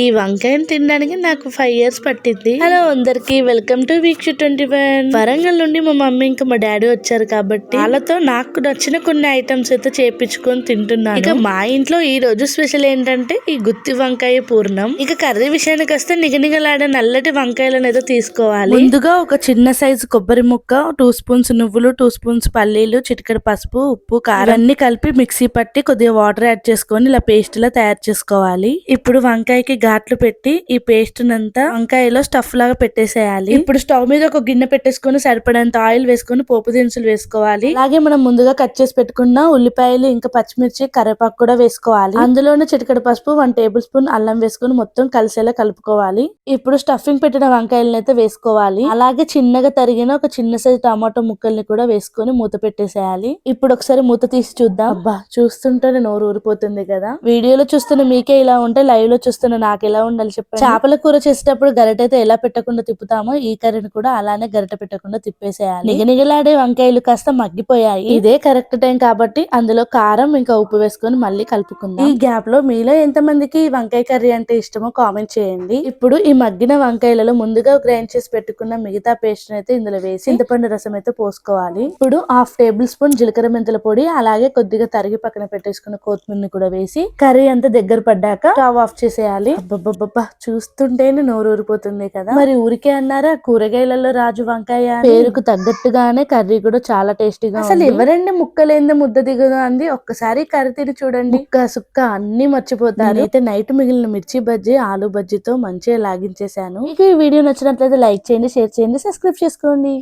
ఈ వంకాయని తినడానికి నాకు ఫైవ్ ఇయర్స్ పట్టింది. హలో అందరికి welcome to Veeksha twenty one Warangal నుండి మా మమ్మీ ఇంకా మా డాడీ వచ్చారు కాబట్టి వాళ్ళతో నాకు నచ్చిన కొన్ని ఐటమ్స్ అయితే చేపించుకొని తింటున్నాను. ఇక మా ఇంట్లో ఈ రోజు స్పెషల్ ఏంటంటే ఈ గుత్తి వంకాయ పూర్ణం. ఇక కర్రీ విషయానికి వస్తే నిగనిగలాడే నల్లటి వంకాయలను అయితే తీసుకోవాలి. ముందుగా ఒక చిన్న సైజు కొబ్బరి ముక్క టూ స్పూన్స్ నువ్వులు టూ స్పూన్స్ పల్లీలు చిటికెడు పసుపు ఉప్పు కారం అన్ని కలిపి మిక్సీ పట్టి కొద్దిగా వాటర్ యాడ్ చేసుకొని ఇలా పేస్ట్ లా తయారు చేసుకోవాలి. ఇప్పుడు వంకాయకి ఘాట్లు పెట్టి ఈ పేస్ట్ నంతా వంకాయలో స్టఫ్ లాగా పెట్టేసేయాలి. ఇప్పుడు స్టవ్ మీద ఒక గిన్నె పెట్టేసుకొని సరిపడంత ఆయిల్ వేసుకొని పోపు దినుసులు వేసుకోవాలి. అలాగే మనం ముందుగా కట్ చేసి పెట్టుకున్న ఉల్లిపాయలు ఇంకా పచ్చిమిర్చి కరివేపాకు కూడా వేసుకోవాలి. అందులోనే చిటికెడు పసుపు వన్ టేబుల్ స్పూన్ అల్లం వేసుకొని మొత్తం కలిసేలా కలుపుకోవాలి. ఇప్పుడు స్టఫింగ్ పెట్టిన వంకాయలను అయితే వేసుకోవాలి. అలాగే చిన్నగా తరిగిన ఒక చిన్న సైజు టమాటో ముక్కల్ని కూడా వేసుకొని మూత పెట్టేసేయాలి. ఇప్పుడు ఒకసారి మూత తీసి చూద్దాం. అబ్బా చూస్తుంటేనే నోరు ఊరిపోతుంది కదా. వీడియోలో చూస్తున్న మీకే ఇలా ఉంటే లైవ్లో చూస్తున్న నాకు ఎలా ఉండాలి చెప్పండి? చేపల కూర చేసేటప్పుడు గరిట అయితే ఎలా పెట్టకుండా తిప్పుతామో ఈ కర్రీని కూడా అలానే గరిట పెట్టకుండా తిప్పేసేయాలి. నిగనిగలాడే వంకాయలు కాస్త మగ్గిపోయాయి. ఇదే కరెక్ట్ టైం కాబట్టి అందులో కారం ఇంకా ఉప్పు వేసుకొని మళ్ళీ కలుపుకుందాం. ఈ గ్యాప్లో మీలో ఎంత మందికి వంకాయ కర్రీ అంటే ఇష్టమో కామెంట్ చేయండి. ఇప్పుడు ఈ మగ్గిన వంకాయలలో ముందుగా గ్రైండ్ చేసి పెట్టుకున్న మిగతా పేస్ట్ అయితే ఇందులో వేసి చింతపండు రసం అయితే పోసుకోవాలి. ఇప్పుడు హాఫ్ టేబుల్ స్పూన్ జీలకర్ర మెంతుల పొడి అలాగే కొద్దిగా తరిగి పక్కన పెట్టేసుకున్న కొత్తిమీరని కూడా వేసి కర్రీ అంతా దగ్గర పడ్డాక స్టవ్ ఆఫ్ చేసేయాలి. అబ్బబ్బబ్బా చూస్తుంటేనే నోరు ఊరిపోతుంది కదా. మరి ఊరికే అన్నారా? కూరగాయలలో రాజు వంకాయ. పేరుకు తగ్గట్టుగానే కర్రీ కూడా చాలా టేస్టీగా అసలు ఎవరండి ముక్కలేంది ముద్ద దిగదు అంది? ఒక్కసారి కర్రీ తిని చూడండి. ముక్క సుక్క అన్ని మర్చిపోతారు. అయితే నైట్ మిగిలిన మిర్చి బజ్జీ ఆలు బజ్జీతో మంచిగా లాగించేశాను. మీకు ఈ వీడియో నచ్చినట్లయితే లైక్ చేయండి షేర్ చేయండి సబ్స్క్రైబ్ చేసుకోండి.